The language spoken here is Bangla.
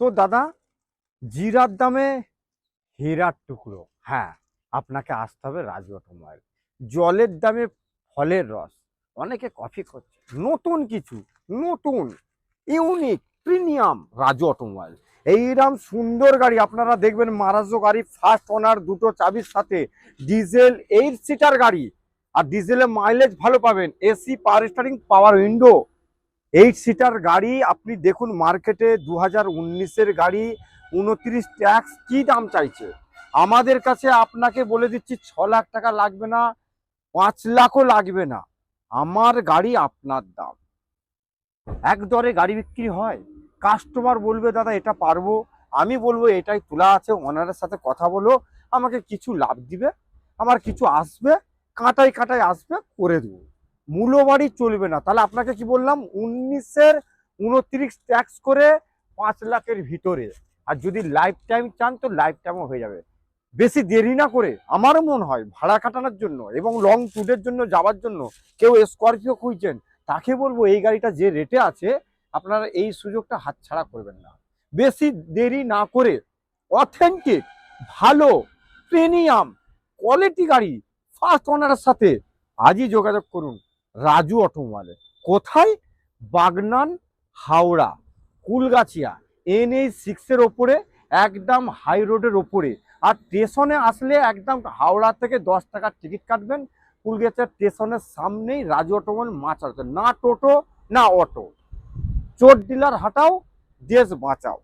তো দাদা, জিরার দামে হীরার টুকরো। হ্যাঁ আপনাকে আসতে হবে রাজু অটোমোবাইল। জলের দামে ফলের রস। অনেকে কফি করছে। নতুন কিছু, নতুন, ইউনিক, প্রিমিয়াম রাজু অটোমোবাইল। এইরকম সুন্দর গাড়ি আপনারা দেখবেন মারাজো গাড়ি ফার্স্ট ওনার দুটো চাবির সাথে। ডিজেল এইট সিটার গাড়ি। আর ডিজেলের মাইলেজ ভালো পাবেন। AC power steering power window eight seater গাড়ি, আপনি দেখুন মার্কেটে দু হাজার গাড়ি, উনত্রিশ ট্যাক্স কি দাম চাইছে? আমাদের কাছে আপনাকে বলে দিচ্ছি ছ লাখ টাকা লাগবে না, পাঁচ লাখও লাগবে না। আমার গাড়ি আপনার দাম। এক দরে গাড়ি বিক্রি হয়। কাস্টমার বলবে, দাদা, এটা পারব। আমি বলব, এটাই তোলা আছে ওনারের সাথে কথা বলো। আমাকে কিছু লাভ দিবে, আমার কিছু আসবে কাঁটাই কাঁটাই আসবে, করে দেবো। মূল্য বাড়ি চলবে না। তাহলে আপনাকে কি বললাম? উনিশের উনত্রিশ ট্যাক্স করে পাঁচ লাখের ভিতরে। আর যদি লাইফ টাইম চান তো লাইফ টাইমও হয়ে যাবে। বেশি দেরি না করে আমারও মন হয় ভাড়া কাটানোর জন্য এবং লং ট্যুরের জন্য যাওয়ার জন্য কেউ স্করপিও খুঁজছেন, তাকে বলব এই গাড়িটা যে রেটে আছে, আপনারা এই সুযোগটা হাতছাড়া করবেন না। বেশি দেরি না করে অথেন্টিক ভালো প্রিমিয়াম কোয়ালিটি গাড়ি ফার্স্ট ওনারের সাথে আজই যোগাযোগ করুন। রাজু অটোমোবাইলে। কোথায়? বাগনান, হাওড়া, কুলগাছিয়া এন এইচ সিক্সের ওপরে, একদম হাই রোডের ওপরে। আর স্টেশনে আসলে একদম হাওড়া থেকে দশ টাকার টিকিট কাটবেন। কুলগাছিয়া স্টেশনের সামনেই রাজু অটোমোবাইল মাছ আছে না টোটো, না অটো। চোট ডিলার হাটাও, দেশ বাঁচাও।